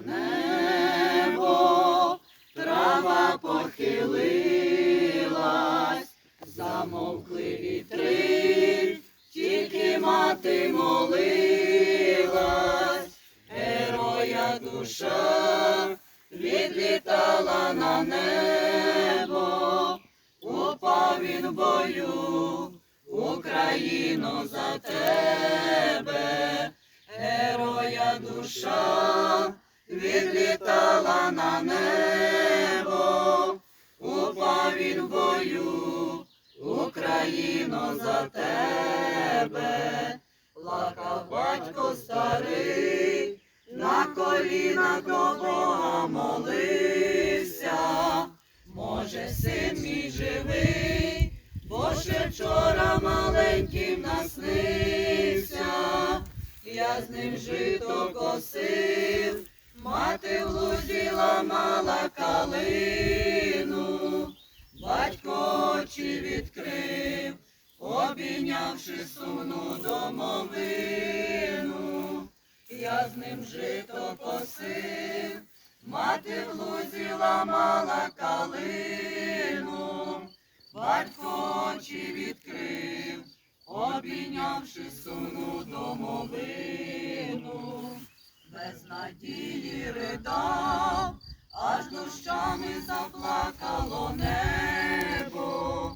Небо, трава похилилась, замовкли вітри, тільки мати молилась, героя душа відлітала на небо, упав він в бою, Україно за тебе, героя душа відлітала на небо, упав він в бою, Україно за тебе, плакав батько старий, на коліна до Бога молився, може, син мій живий, бо ще вчора маленьким наснився, я з ним жито косив, ламала калину, батько очі відкрив, обійнявши сумну домовину, я з ним жито косив, мати в лузі ламала калину, батько очі відкрив, обійнявши сумну домовину, без надії ридав, аж дощами заплакало небо,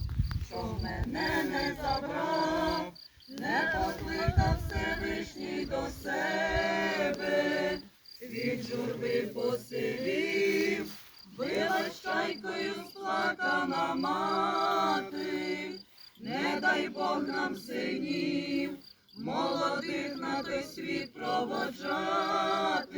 що мене не забрав, не покликав Всевишній до себе, від журби поселів, била чайкою сплакана мати, не дай Бог нам синів, молодих на той світ проводжати.